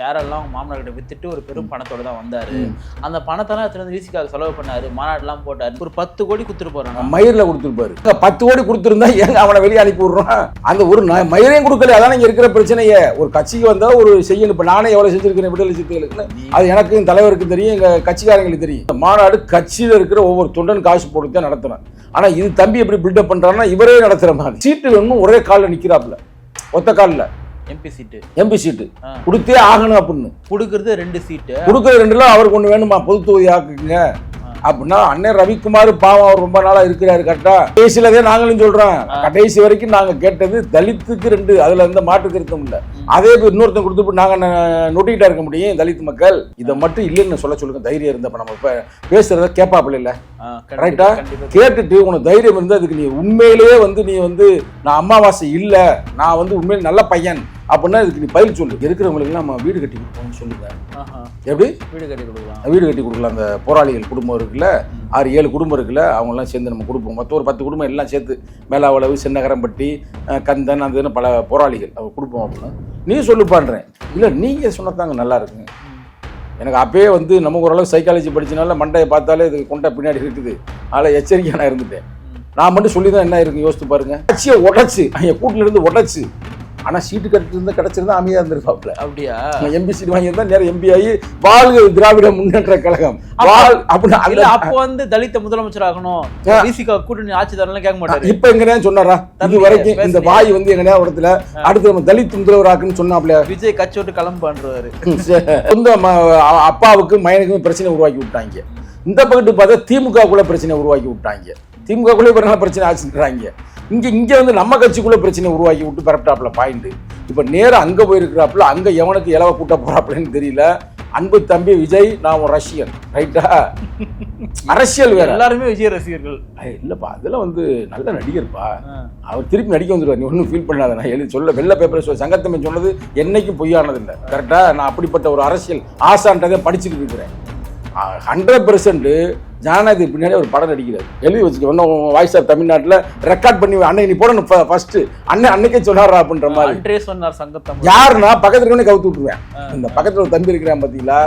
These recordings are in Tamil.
ஷேர் எல்லாம் அவங்க மாமனார் கிட்ட வித்துட்டு ஒரு பெரும் பணத்தோட தான் வந்தாரு. அந்த பணத்தெல்லாம் எடுத்துட்டு வந்து விசிக்காக செலவு பண்ணாரு. மாநாடுலாம் போட்டாரு. ஒரு பத்து கோடி குத்துட்டு போறாங்க. மயிரில் கொடுத்துருப்பாரு. பத்து கோடி கொடுத்துருந்தா ஏங்க அவனை வெளியே அனுப்பி விடுறான் அந்த ஒரு மயிரையும் கொடுக்கல. அதானே இங்க இருக்கிற பிரச்சனையே. ஒரு கட்சிக்கு வந்தா ஒரு செய்யணும். இப்ப நானே எவ்வளவு செஞ்சிருக்கிறேன்? விடுதலை சிறுத்தைகளுக்கு அது எனக்கு என் தலைவருக்கு தெரியும். எங்க கட்சிக்காரங்களுக்கு தெரியும். மாநாடு கட்சியில இருக்கிற ஒவ்வொரு தொண்டன் காசு போட்டு தான் நடத்துறேன். ஆனா இது தம்பி எப்படி பில்டப் பண்றாருன்னா இவரே நடத்துற மாதிரி. சீட்டு வேணும் ஒரே காலில் நிக்கிறாப்புல. ஒத்த காலில். MP seat MP seat. கொடுத்தே ஆகணும் அப்படின்னு. கொடுக்கறது ரெண்டு சீட்டு கொடுக்குற ரெண்டுல அவருக்கு ஒண்ணு வேணுமா? பொது தொகுதி ஆக்குங்க. அப்படின்னா அண்ணன் ரவிக்குமார் பாவம் அவர் ரொம்ப நாளா இருக்கிறாரு கரெக்டா கடைசியிலதே நாங்களும் சொல்றோம். கடைசி வரைக்கும் நாங்க கேட்டது தலித்துக்கு ரெண்டு அதுல எந்த மாற்று திருத்தம் இல்ல அதே இன்னொருத்தன் கொடுத்து நாங்க நொட்டிக்கிட்டா இருக்க முடியும் தலித் மக்கள். இதை மட்டும் இல்லைன்னு சொல்ல சொல்லுங்க தைரியம் இருந்தப்ப நம்ம இப்ப பேசுறத கேட்பாப்புல கண்டிப்பா. கேட்டுட்டு உனக்கு தைரியம் இருந்து அதுக்கு நீ உண்மையிலேயே வந்து நீ வந்து நான் அமாவாசை இல்ல நான் வந்து உண்மையிலே நல்ல பையன் அப்படின்னா இதுக்கு நீ பதில் சொல்லு. இருக்கிறவங்களுக்கு நம்ம வீடு கட்டி கொடுப்போம்னு சொல்லுங்க. எப்படி? வீடு கட்டி கொடுக்கலாம். வீடு கட்டி கொடுக்கலாம். அந்த போராளிகள் குடும்பம் இருக்குல்ல ஆறு ஏழு குடும்பம் இருக்குல்ல அவங்கெல்லாம் சேர்ந்து நம்ம கொடுப்போம். மொத்தம் ஒரு பத்து குடும்பம் எல்லாம் சேர்த்து மேலாவளவு சின்னகரம்பட்டி கந்தன் இதுன்னு பல போராளிகள் அவங்க கொடுப்போம் அப்படின்னு. நீ சொல்லு பண்றேன் இல்லை நீங்கள் சொன்னதாங்க நல்லா இருக்குங்க. எனக்கு அப்பயே வந்து நமக்கு ஓரளவு சைக்காலஜி படிச்சனால மண்டையை பார்த்தாலே இது கொண்டை பின்னாடி இருக்குது. அதில் எச்சரிக்கையாக நான் இருந்துட்டேன். நான் மட்டும் சொல்லி தான் என்ன இருக்கு யோசித்து பாருங்க. கட்சியை உடைச்சு என் கூட்டிலிருந்து உடச்சு ஆனால் சீட்டு கட்டி இருந்தால் கிடச்சிருந்தா அமைதியாக இருந்திருப்பாப்ல அப்படியா? எம்பி சீட் வாங்கியிருந்தா நேரம் எம்பி ஆகி வாழ்க திராவிட முன்னேற்ற கழகம். வாழ் அப்படின்னு அப்போ வந்து தலித்த முதலமைச்சர் ஆகணும். விசிகா கூட்டணி ஆட்சி தரலாம் கேட்க மாட்டாரு. இப்ப எங்கனே சொன்னாரா? இது வரைக்கும் இந்த? வாய் வந்து எங்கனே இடத்துல அடுத்து நம்ம தலித் முதல்வராக்குன்னு சொன்னாப்ல விஜய் கட்சி விட்டு கிளம்புன்றாரு சொந்த அப்பாவுக்கு மயனுக்கும் பிரச்சனை உருவாக்கி விட்டாங்க. இந்த பக்கத்து பார்த்தா திமுகக்குள்ள பிரச்சனை உருவாக்கி விட்டாங்க. திமுகக்குள்ளே பிறகு பிரச்சனை ஆச்சுன்றாங்க. இங்க இங்க வந்து நம்ம கட்சிக்குள்ள பிரச்சனை உருவாக்கி விட்டு பரப்பிட்டாப்ல பாயிண்ட் இப்ப நேரா அங்க போயிருக்கிறாப்புல அங்க எவனுக்கு இலவ கூட்ட போறாப்புலன்னு தெரியல. அன்பு தம்பி விஜய் நான் ஒரு ரஷ்யன் ரைட்டா அரசியல் வேற. எல்லாருமே விஜய் ரசிகர்கள். இல்லப்பா அதெல்லாம் வந்து நல்ல நடிகர்ப்பா. அவர் திருப்பி நடிக்க வந்துருவார். நீ ஒன்றும் ஃபீல் பண்ணாத. நான் எழுதி சொல்ல வெள்ள பேப்பர் சொல்ல சங்கத்தமை சொன்னது என்னைக்கும் பொய்யானது இல்லை கரெக்டா நான் அப்படிப்பட்ட ஒரு அரசியல் ஆசான்றதை படிச்சுட்டு இருக்கிறேன். ஹண்ட்ரட் பர்சன்ட் ஜானதி பின்னாடி ஒரு படம் நடிக்கிறார். எழுதி வச்சுக்க ஒன்றும் வாய்ஸ் ஆஃப் தமிழ்நாட்டில் ரெக்கார்ட் பண்ணி அன்னைக்கு நீ போடணும் ஃபர்ஸ்ட் அண்ணன் அன்னைக்கே சொன்னாரா அப்படின்ற மாதிரி. சொன்னார் சங்கத்தம் யாருன்னா பக்கத்துல இருக்கவனே கவுத்து விட்டுருவேன். இந்த பக்கத்துல ஒரு தம்பி இருக்கிறான் பார்த்தீங்களா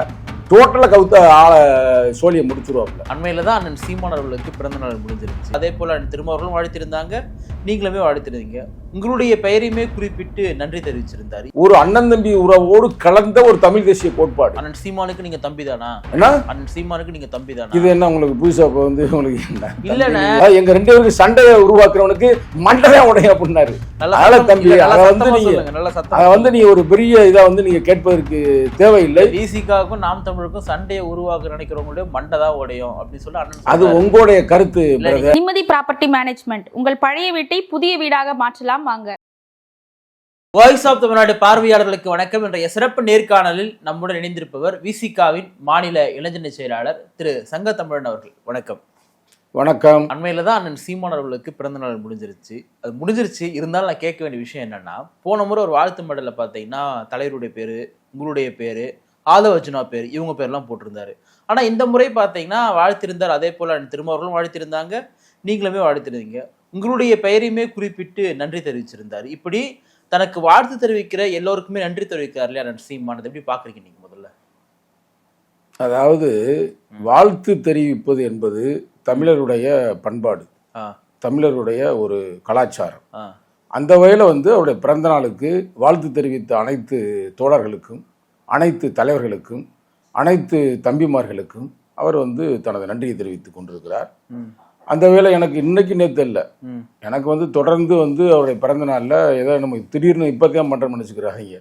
டோட்டலாக கவுத்த ஆளை சோழியை முடிச்சிருவாப்புல. அண்மையில தான் அண்ணன் சீமான் அவர்களுக்கு பிறந்த நாள் முடிஞ்சிருச்சு. அதே போல அண்ணன் திருமாவர்களும் வாழ்த்திருந்தாங்க. நீங்களுமே வாழ்த்திருந்தீங்க. உங்களுடைய பெயரையுமே குறிப்பிட்டு நன்றி தெரிவிச்சிருந்தாரு. ஒரு அண்ணன் தம்பி உறவோடு கலந்த ஒரு தமிழ் தேசிய கோட்பாடு. அண்ணன் சீமானுக்கு நீங்க தம்பி தானா என்ன? அண்ணன் சீமானுக்கு நீங்க தம்பி தானா இது என்ன உங்களுக்கு புதுசா இப்ப வந்து உங்களுக்கு என்ன? இல்லண்ணே. எங்க ரெண்டு பேருக்கு சண்டையை உருவாக்குறவனுக்கு மண்டவே உடைய அப்படின்னாரு நல்லா அதனால தம்பி, அதை வந்து சத்தமா நீங்க- அதை வந்து நீ ஒரு பெரிய இதை வந்து நீங்க கேட்பதற்கு தேவையில்லை. விசிகாவுக்கும் நாம் தமிழுக்கும் சண்டையை உருவாக்க நினைக்கிறவங்களுடைய மண்டை தான் உடையும் அப்படின்னு சொல்லி அண்ணன் அது. உங்களுடைய கருத்து. நிம்மதி ப்ராப்பர்ட்டி மேனேஜ்மெண்ட் உங்கள் பழைய வீட்டை புதிய வீடாக மாற்றலாம். வாங்க. வாய்ஸ் ஆஃப் தமிழ்நாடு பார்வையாளர்களுக்கு வணக்கம். என்ற சிறப்பு நேர்காணலில் நம்முடன் இணைந்திருப்பவர் விசிகாவின் மாநில இளைஞரணி செயலாளர் திரு சங்கத்தமிழன் அவர்கள். வணக்கம். வணக்கம். அண்மையில தான் அண்ணன் சீமான் அவர்களுக்கு பிறந்த நாள் முடிஞ்சிருச்சு. அது முடிஞ்சிருச்சு. இருந்தாலும் நான் கேட்க வேண்டிய விஷயம் என்னன்னா போன முறை ஒரு வாழ்த்து மடலில் பார்த்தீங்கன்னா தலைவருடைய பேரு உங்களுடைய பேரு ஆதவ அர்ஜுனா பேர் இவங்க பேர்லாம் போட்டிருந்தாரு. ஆனா இந்த முறை பார்த்தீங்கன்னா வாழ்த்திருந்தார். அதே போல அண்ணன் திருமாவர்களும் வாழ்த்திருந்தாங்க. நீங்களுமே வாழ்த்திருந்தீங்க. உங்களுடைய பெயரையுமே குறிப்பிட்டு நன்றி தெரிவிச்சிருந்தாரு. இப்படி தனக்கு வாழ்த்து தெரிவிக்கிற எல்லோருக்குமே நன்றி தெரிவிக்கிறார் இல்லையா அதை எப்படி பாக்குறீங்க நீங்க முதல்ல? அதாவது வாழ்த்து தெரிவிப்பது என்பது தமிழருடைய பண்பாடு. தமிழருடைய ஒரு கலாச்சாரம். அந்த வகையில் வந்து அவருடைய பிறந்த நாளுக்கு வாழ்த்து தெரிவித்த அனைத்து தோழர்களுக்கும் அனைத்து தலைவர்களுக்கும் அனைத்து தம்பிமார்களுக்கும் அவர் வந்து தனது நன்றியை தெரிவித்துக் கொண்டிருக்கிறார். அந்த வேளை எனக்கு இன்னைக்கு நேற்று இல்லை. எனக்கு வந்து தொடர்ந்து வந்து அவருடைய பிறந்த நாளில் ஏதோ நம்ம திடீர்னு இப்போதான் பண்ணுறோம்னு நினச்சிக்கிறாங்க.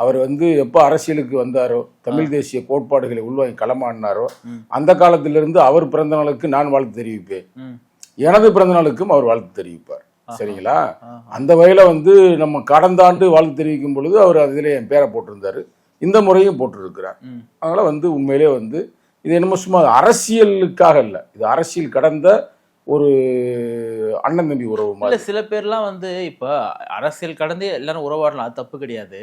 அவர் வந்து எப்போ அரசியலுக்கு வந்தாரோ தமிழ் தேசிய கோட்பாடுகளை உள்வாங்கி களமாடினாரோ. அந்த காலத்திலிருந்து அவர் பிறந்த நாளுக்கு நான் வாழ்த்து தெரிவிப்பேன். எனது பிறந்த நாளுக்கும் அவர் வாழ்த்து தெரிவிப்பார். சரிங்களா. அந்த வகையில வந்து நம்ம கடந்த ஆண்டு வாழ்த்து தெரிவிக்கும் பொழுது அவர் அதில் என் பேரை போட்டிருந்தாரு. இந்த முறையும் போட்டிருக்கிறார். அதனால வந்து உண்மையிலே வந்து இது என்னமோ சும்மா அரசியலுக்காக இல்லை. இது அரசியல் கடந்த ஒரு அண்ணன் தம்பி உறவு இல்ல சில பேர்லாம் வந்து இப்ப அரசியல் கடந்து எல்லாரும் உறவாடலாம் அது தப்பு கிடையாது.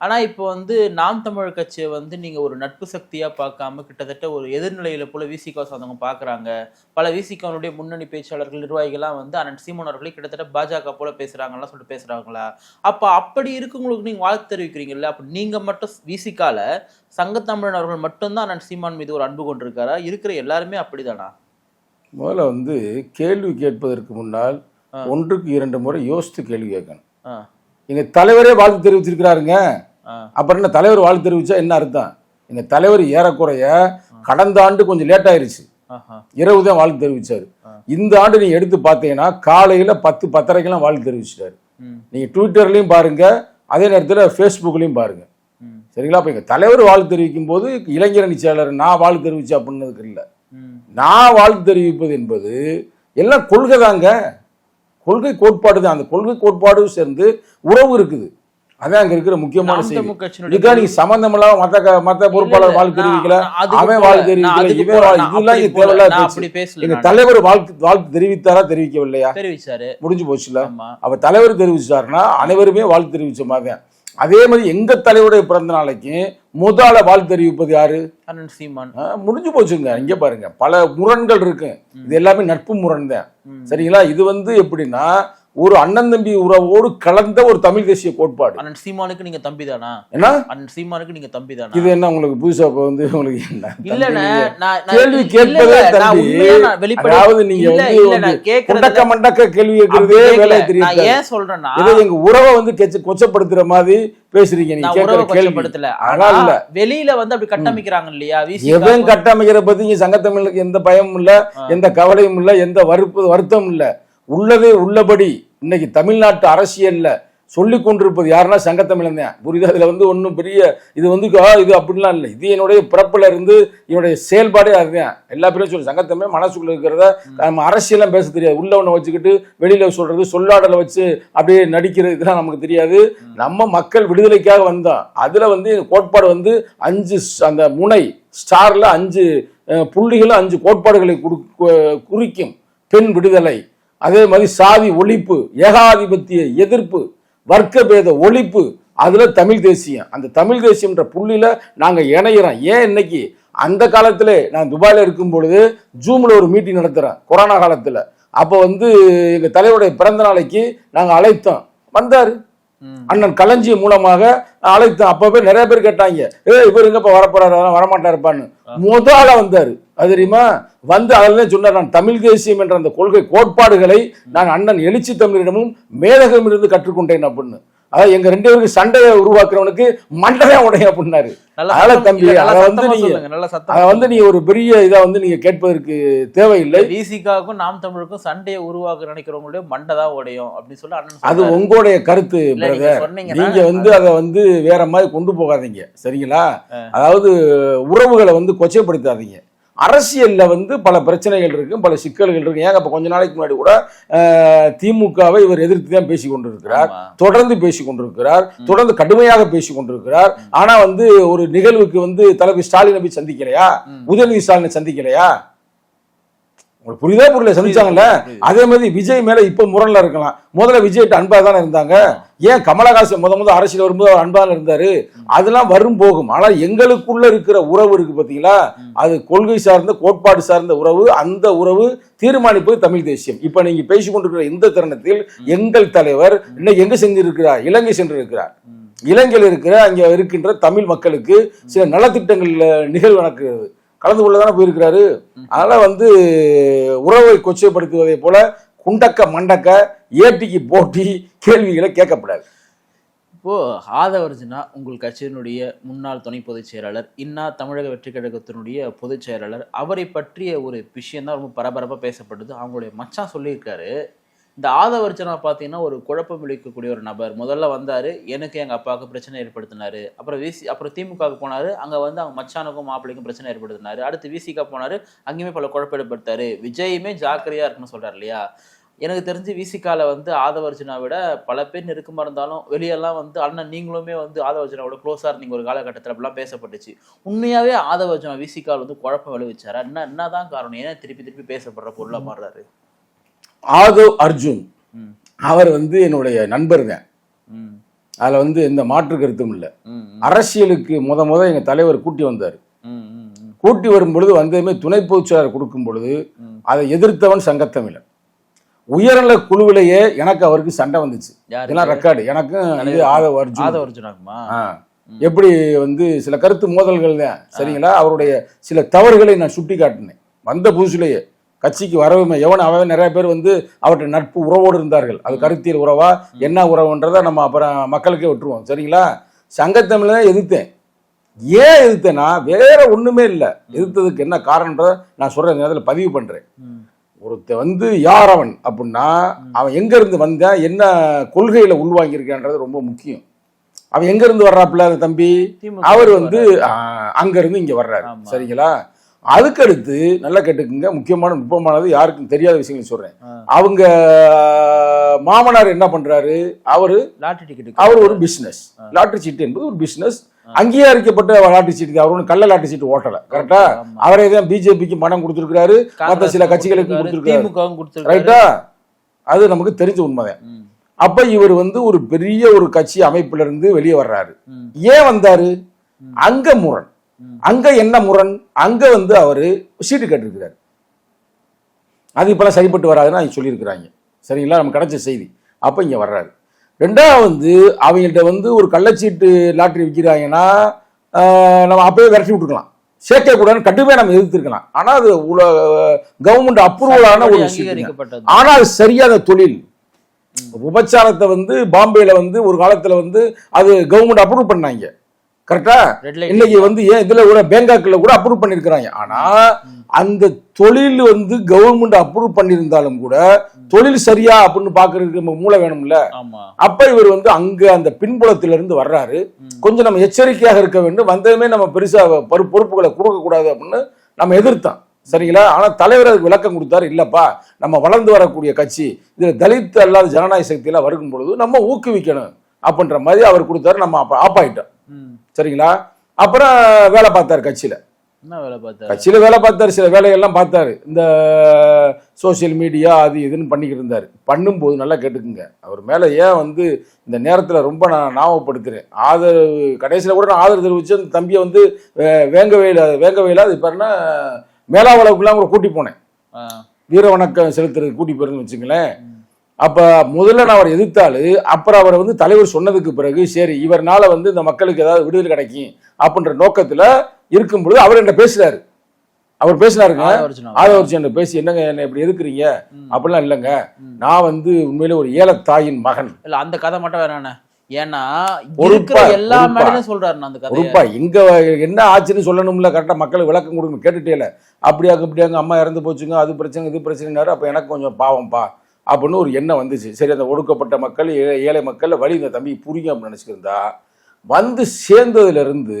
ஆனா இப்போ வந்து நாம் தமிழர் கட்சியை வந்து நீங்க ஒரு நட்பு சக்தியா பார்க்காம கிட்டத்தட்ட ஒரு எதிர்நிலையில போல விசிகா சார்ந்தவங்க பாக்குறாங்க பல விசிகாவுடைய முன்னணி பேச்சாளர்கள் நிர்வாகிகள்லாம் வந்து அண்ணன் சீமான் அவர்களை கிட்டத்தட்ட பாஜக போல பேசுறாங்கலாம் சொல்லிட்டு பேசுறாங்களா? அப்ப அப்படி இருக்கவங்களுக்கு நீங்க வாழ்த்து தெரிவிக்கிறீங்கல்ல? அப்ப நீங்க மட்டும் விசிகால சங்கத்தமிழன் அவர்கள் மட்டும்தான் அண்ணன் சீமான் மீது ஒரு அன்பு கொண்டிருக்காரா? இருக்கிற எல்லாருமே அப்படிதானா? முதல்ல வந்து கேள்வி கேட்பதற்கு முன்னால். ஒன்றுக்கு இரண்டு முறை யோசித்து கேள்வி கேட்கணும். எங்க தலைவரே வாழ்த்து தெரிவிச்சிருக்கிறாருங்க. அப்புறம் என்ன தலைவர் வாழ்த்து தெரிவிச்சா என்ன அர்த்தம்? எங்க தலைவர் ஏறக்குறைய கடந்த ஆண்டு கொஞ்சம் லேட் ஆயிருச்சு. இரவு தான் வாழ்த்து தெரிவிச்சாரு. இந்த ஆண்டு நீங்க எடுத்து பார்த்தீங்கன்னா காலையில பத்து பத்தரைக்கெல்லாம் வாழ்த்து தெரிவிச்சிட்டாரு. நீங்க ட்விட்டர்லயும் பாருங்க அதே நேரத்தில் ஃபேஸ்புக்லயும் பாருங்க. சரிங்களா? அப்ப எங்க தலைவர் வாழ்த்து தெரிவிக்கும் போது இளைஞரணி செயலர் நான் வாழ்த்து தெரிவிச்சேன் அப்படின்னதுக்கு இல்லை. நான் வாழ்த்து தெரிவிப்பது என்பது எல்லாம் கொள்கை தாங்க. கொள்கை கோட்பாடு தான். அந்த கொள்கை கோட்பாடும் சேர்ந்து உறவு இருக்குது. அதான் அங்க இருக்கிற முக்கியமான செய்தி. நீங்க சம்பந்தம் இல்லாம மத்த மத்த பொறுப்பாளர் நான் தெரிவிக்கல. அவன் நான் தெரிவிக்கல. இவன் இதெல்லாம் இங்க பேசல எங்க. தலைவர் வாழ்த்து வாழ்த்து தெரிவித்தாரா தெரிவிக்கவில்லையா? தெரிவிச்சாரு. முடிஞ்சு போச்சுல. அப்ப தலைவர் தெரிவிச்சாருன்னா அனைவருமே வாழ்த்து தெரிவிச்ச மாதிரி அதே மாதிரி எங்க தலைவருடைய பிறந்த நாளைக்கு முதல வாழ்த்து தெரிவிப்பது யாரு? அண்ணன் சீமான். முடிஞ்சு போச்சுங்க. இங்க பாருங்க. பல முரண்கள் இருக்கு. இது எல்லாமே நட்பு முரண் தான். சரிங்களா? இது வந்து எப்படின்னா ஒரு அண்ணன் தம்பி உறவோடு கலந்த ஒரு தமிழ் தேசிய கோட்பாடு. அண்ணன் சீமானுக்கு நீங்க தம்பி தானா ஏன்னா அண்ணன் சீமானுக்கு நீங்க தம்பி தானா இது என்ன உங்களுக்கு புதுசா இப்ப வந்து உங்களுக்கு என்ன இல்லண்ணே? நான் கேள்வி கேட்பதே தம்பி. அதாவது நீங்க வந்து குண்டக்க மண்டக்க கேள்வி கேட்கறதே. வேலை நான் தெரியாது ஏன் சொல்றேன்னா ஏதோ எங்க உறவை வந்து கெச்ச கொச்சப்படுத்துற மாதிரி பேசுறீங்க. நீங்க கேட்கிற கேள்வி. ஆனா இல்ல. வெளியில வந்து அப்படி கட்டமைக்கிறாங்க இல்லையா? எவன் கட்டமைக்கிற பத்தி இங்க சங்கத்தமிழுக்கு எந்த பயமும் இல்ல. எந்த கவலையும் இல்ல எந்த வறுப்பு வருத்தம் இல்ல. உள்ளதே உள்ளபடி இன்னைக்கு தமிழ்நாட்டு அரசியல்ல சொல்லி கொண்டிருப்பது யாருன்னா சங்கத்தமிழன் தான். புரியுது? இதுல வந்து ஒன்றும் பெரிய இது வந்து இது அப்படிலாம் இல்லை. இது என்னுடைய பிறப்புல இருந்து என்னுடைய செயல்பாடே அதுதான். எல்லா பேரும் சொல்லி சங்கத்தமிழ் மனசுக்குள்ள இருக்கிறத நம்ம அரசியலாம் பேச தெரியாது. உள்ள ஒன்று வச்சுக்கிட்டு வெளியில சொல்றது சொல்லாடலை வச்சு அப்படியே நடிக்கிறது இதெல்லாம் நமக்கு தெரியாது. நம்ம மக்கள் விடுதலைக்காக வந்தோம். அதுல வந்து கோட்பாடு வந்து அஞ்சு அந்த முனை ஸ்டார்ல அஞ்சு புள்ளிகளும் அஞ்சு கோட்பாடுகளை குறிக்கும் பெண் விடுதலை. அதே மாதிரி சாதி ஒழிப்பு ஏகாதிபத்திய எதிர்ப்பு வர்க்க பேத ஒழிப்பு அதுல தமிழ் தேசியம். அந்த தமிழ் தேசியம்ன்ற புள்ளியில நாங்க இணையிறோம். ஏன் இன்னைக்கு? அந்த காலத்துல நான் துபாயில இருக்கும் பொழுது ஜூம்ல ஒரு மீட்டிங் நடத்துறேன் கொரோனா காலத்துல. அப்ப வந்து எங்க தலைவருடைய பிறந்த நாளைக்கு நாங்க அழைத்தோம். வந்தாரு. அண்ணன் களஞ்சியம் மூலமாக அழைத்தோம். அப்பவே நிறைய பேர் கேட்டாங்க ஏ இவர் எங்கப்பா வரப்போறாரு? வரமாட்டாருப்பான்னு. முதல்ல வந்தாரு. அது தெரியுமா? வந்து அதில் சொன்னார் நான் தமிழ் தேசியம் என்ற அந்த கொள்கை கோட்பாடுகளை நான் அண்ணன் எழுச்சி தமிழரிடமும் மேதகமிருந்து கற்றுக்கொண்டேன் அப்படின்னு. அதாவது எங்க ரெண்டு பேருக்கு சண்டையை உருவாக்குறவனுக்கு மண்டவே உடைய அப்படின்னாரு. அதனால தம்பி, அதை வந்து நீங்க- அதை வந்து நீங்க ஒரு பெரிய இதா வந்து நீங்க கேட்பதற்கு தேவையில்லை. விசிகாவுக்கும் நாம் தமிழுக்கும் சண்டையை உருவாக்க நினைக்கிறவங்களுடைய மண்டை தான் உடையும் அப்படின்னு சொல்லி அண்ணன் அது. உங்களுடைய கருத்து நீங்க பிரதர் சொன்னீங்கன்னா நீங்க வந்து அதை வந்து வேற மாதிரி கொண்டு போகாதீங்க. சரிங்களா. அதாவது உறவுகளை வந்து கொச்சைப்படுத்தாதீங்க. அரசியல்ல வந்து பல பிரச்சனைகள் இருக்கு பல சிக்கல்கள் இருக்கு. ஏங்க இப்ப கொஞ்ச நாளைக்கு முன்னாடி கூட திமுகவை இவர் எதிர்த்து தான் பேசி கொண்டிருக்கிறார். தொடர்ந்து பேசி கொண்டிருக்கிறார். தொடர்ந்து கடுமையாக பேசி கொண்டிருக்கிறார். ஆனா வந்து ஒரு நிகழ்வுக்கு வந்து தலைவர் ஸ்டாலினை போய் சந்திக்கலையா. உதயநிதி ஸ்டாலினை சந்திக்கலையா? உங்களுக்கு புரியுதா? புரியல. சந்திச்சாங்கல்ல. அதே மாதிரி விஜய் மேல இப்ப முரண்ல இருக்கலாம். முதல்ல விஜய்கிட்ட அன்பா தானே இருந்தாங்க? ஏன் கமலஹாசன் முத முத அரசியல் வரும்போது அவர் அன்பா இருந்தாரு? அதெல்லாம் வரும் போகும். ஆனா எங்களுக்குள்ள இருக்கிற உறவு இருக்கு பாத்தீங்களா? அது கொள்கை சார்ந்த கோட்பாடு சார்ந்த உறவு அந்த உறவு தீர்மானிப்பது தமிழ் தேசியம். இப்ப நீங்க பேசிக் கொண்டிருக்கிற இந்த தருணத்தில் எங்கள் தலைவர் இன்னைக்கு எங்க செஞ்சிருக்கிறார் இலங்கை சென்று இருக்கிறார் ம். இலங்கையில் இருக்கிற அங்க இருக்கின்ற தமிழ் மக்களுக்கு சில நலத்திட்டங்கள் நிகழ்வு நடக்கிறது. கலந்து கொள்ள தானே போயிருக்கிறாரு. அதனால வந்து உறவை கொச்சைப்படுத்துவதை போல குண்டக்க மண்டக்க ஏட்டிக்கு போட்டி கேள்விகளை கேட்கப்படாது. இப்போ ஆதவர்ஜுனா உங்கள் கட்சியினுடைய முன்னாள் துணை பொதுச் செயலாளர் இன்னா தமிழக வெற்றி கழகத்தினுடைய பொதுச் செயலாளர் அவரை பற்றிய ஒரு விஷயம் தான் ரொம்ப பரபரப்பாக பேசப்படுது அவங்களுடைய மச்சான் சொல்லியிருக்காரு. இந்த ஆதவர்ஜனா பார்த்தீங்கன்னா ஒரு குழப்பம் விளைக்கக்கூடிய ஒரு நபர். முதல்ல வந்தார் எனக்கு எங்கள் அப்பாவுக்கு பிரச்சனை ஏற்படுத்தினார். அப்புறம் விசி அப்புறம் திமுகவுக்கு போனார் அங்கே வந்து அவங்க மச்சானுக்கும் மாப்பிள்ளைக்கும் பிரச்சனை ஏற்படுத்தினார். அடுத்து விசிகா போனார் அங்கேயுமே பல குழப்பம் ஏற்படுத்தார். விஜயுமே ஜாக்கிரதையாக இருக்குன்னு சொல்கிறார் இல்லையா? எனக்கு தெரிஞ்சு விசிகால வந்து ஆதவர்ஜனா விட பல பேர் நெருக்கமாக இருந்தாலும் வெளியெல்லாம் வந்து அண்ணன் நீங்களுமே வந்து ஆதவர்ஜுனாவோட க்ளோஸாக இருந்தீங்க ஒரு காலகட்டத்தில் அப்படிலாம் பேசப்பட்டுச்சு. உண்மையாகவே ஆதவர்ஜனா விசிகால் வந்து குழப்பம் விளைவிச்சாரா? என்ன என்னதான் காரணம்? ஏன்னா திருப்பி திருப்பி பேசப்படுற பொருளாக மாறுறாரு? ஆதவ் அர்ஜுன். அவர் வந்து என்னுடைய நண்பர் தான் ம் அதுல வந்து எந்த மாற்று கருத்தும் இல்லை. அரசியலுக்கு முத முத எங்க தலைவர் கூட்டி வந்தார். கூட்டி வரும் பொழுது வந்ததுமே துணை பொதுச்செயலாளர் கொடுக்கும் பொழுது. அதை எதிர்த்தவன் சங்கத்தமிழன். உயர்நல குழுவிலேயே எனக்கு அவருக்கு சண்டை வந்துச்சு? இதெல்லாம் ரெக்கார்டு எனக்கும் ஆதவ அர்ஜுன். ஆதவ. எப்படி வந்து சில கருத்து மோதல்கள் தான் சரிங்களா? அவருடைய சில தவறுகளை நான் சுட்டி காட்டினேன் வந்த புதுசுலேயே. கட்சிக்கு வரவுமே எவன் அவன் நிறைய பேர் வந்து அவர்கிட்ட நட்பு உறவோடு இருந்தார்கள். அது கருத்தியல் உறவா என்ன உறவுன்றதை நம்ம அப்புறம் மக்களுக்கே விட்டுருவோம். சரிங்களா? சங்கத்தமிழ் தான் எதிர்த்தேன். ஏன் எதிர்த்தேன்னா வேற ஒண்ணுமே இல்லை. எதிர்த்ததுக்கு என்ன காரணன்றதை நான் சொல்றேன் நேரத்தில் பதிவு பண்றேன். ம். ஒருத்தன் வந்து யார் அவன் அப்படின்னா அவன் எங்க இருந்து வந்தான் என்ன கொள்கையில உள்வாங்கியிருக்கான்றது ரொம்ப முக்கியம். அவன் எங்க இருந்து வர்றாப்புல தம்பி? அவர் வந்து அங்க இருந்து இங்க வர்றாரு. சரிங்களா? அதுக்கடுத்து நல்லா கேட்டுக்குங்க. முக்கியமான நுட்பமானது யாருக்கும் தெரியாத விஷயங்கள் சொல்றேன். அவங்க மாமனார் என்ன பண்றாரு? அவரு லாட்டரி டிக்கெட் அவர் ஒரு பிசினஸ் லாட்டரி சீட்டு என்பது ஒரு பிசினஸ் அங்கீகரிக்கப்பட்ட லாட்டரி சீட்டு அவர் ஒன்றும் கள்ள லாட்டரி சீட்டு ஓட்டல. கரெக்டா. அவரே தான் பிஜேபிக்கு பணம் கொடுத்துருக்காரு மற்ற சில கட்சிகளுக்கு கொடுத்துருக்காரு. ரைட்டா அது நமக்கு தெரிஞ்ச உண்மைதான். அப்ப இவர் வந்து ஒரு பெரிய ஒரு கட்சி அமைப்புல இருந்து வெளியே வர்றாரு. ஏன் வந்தாரு. அங்க முரண். அங்க என்ன முரண்? அங்க வந்து அவரு சீட்டு கேட்டிருக்கிறாரு. அது இப்பெல்லாம் சரிப்பட்டு வராதுன்னு சொல்லியிருக்கிறாங்க. சரிங்களா? நம்ம கிடைச்ச செய்தி. அப்ப இங்க வர்றாரு. ரெண்டாவது வந்து அவங்கள்ட்ட வந்து ஒரு கள்ளச்சீட்டு லாட்டரி விற்கிறாங்கன்னா நம்ம அப்பவே விரட்டி விட்டுருக்கலாம். சேர்க்க கூடாதுன்னு கட்டுமே நம்ம எதிர்த்திருக்கலாம். ஆனா அது கவர்மெண்ட் அப்ரூவலான ஒரு சீட்டுங்க. அங்கீகரிக்கப்பட்டது. ஆனா அது சரியான தொழில். விபச்சாரத்தை வந்து பாம்பேல வந்து ஒரு காலத்துல வந்து அது கவர்மெண்ட் அப்ரூவ் பண்ணாங்க. கரெக்டா இன்னைக்கு வந்து ஏன் இதுல கூட பேங்காக்ல கூட அப்ரூவ் பண்ணிருக்கிறாங்க. ஆனா அந்த தொழில் வந்து கவர்மெண்ட் அப்ரூவ் பண்ணியிருந்தாலும் கூட தொழில் சரியா அப்படின்னு பாக்குறதுக்கு நம்ம மூளை வேணும்ல. அப்ப இவர் வந்து அங்க அந்த பின்புலத்தில இருந்து வர்றாரு. கொஞ்சம் நம்ம எச்சரிக்கையாக இருக்க வேண்டும். வந்ததுமே நம்ம பெருசா பொறு- பொறுப்புகளை கொடுக்க கூடாது அப்படின்னு நம்ம எதிர்த்தோம். சரிங்களா? ஆனா தலைவர் அதுக்கு விளக்கம் கொடுத்தாரு. இல்லப்பா நம்ம வளர்ந்து வரக்கூடிய கட்சி இதுல தலித் அல்லாத ஜனநாயக சக்தி எல்லாம் வருகும் பொழுது நம்ம ஊக்குவிக்கணும் அப்படின்ற மாதிரி அவர் கொடுத்தாரு. நம்ம அப்ப ஆப் ஆயிட்டோம். சரிங்களா? அப்புறம் வேலை பார்த்தாரு கட்சியில. என்ன வேலை பார்த்தாரு? கட்சியில வேலை பார்த்தாரு சில வேலைகள்லாம் பார்த்தாரு. இந்த சோஷியல் மீடியா அது இதுன்னு பண்ணிக்கிட்டு இருந்தாரு. பண்ணும்போது நல்லா கேட்டுக்குங்க. அவர் மேல ஏன் வந்து இந்த நேரத்துல ரொம்ப நான் ஞாபகப்படுத்துறேன். ஆதரவு கடைசியில கூட நான் ஆதரவு தெரிவிச்சு அந்த தம்பியை வந்து வே- வேங்கவேல வேங்கவேல அது பாருன்னா மேலாவளவுக்குலாம் கூட கூட்டி போனேன். வீர வணக்கம் செலுத்துறதுக்கு கூட்டி போயிருன்னு வச்சுங்களேன் அப்ப முதல்ல நான் அவரை எதிர்த்தாலு அப்புறம் அவரை வந்து தலைவர் சொன்னதுக்கு பிறகு சரி இவர்னால வந்து இந்த மக்களுக்கு ஏதாவது விடுதலை கிடைக்கும் அப்படின்ற நோக்கத்துல இருக்கும் பொழுது அவர் என்ன பேசுறாரு. அவர் பேசினாருங்க. ஆதவர்ஜன் பேசி என்னங்க என்ன இப்படி எதுக்குறீங்க. அப்படிலாம் இல்லைங்க. நான் வந்து உண்மையிலே ஒரு ஏலத்தாயின் மகன். இல்ல அந்த கதை மட்டும் வேணாண்ணே ஏன்னா எல்லா. மேடையும் சொல்றாரு அந்த பொறுப்பா இங்க என்ன ஆச்சுன்னு சொல்லணும்ல கரெக்டா மக்களுக்கு விளக்கம் கொடுக்கணும். கேட்டுட்டே இல்ல. அப்படியாங்க இப்படியாங்க அம்மா இறந்து போச்சுங்க அது பிரச்சனை இது பிரச்சனைனாரு அப்ப எனக்கு கொஞ்சம் பாவம்ப்பா அப்படின்னு ஒரு எண்ணம் வந்துச்சு. சரி அந்த ஒடுக்கப்பட்ட மக்கள் ஏழை ஏழை மக்கள் வழி இந்த தம்பி புரியும் அப்படின்னு நினைச்சிருந்தா வந்து சேர்ந்ததுல இருந்து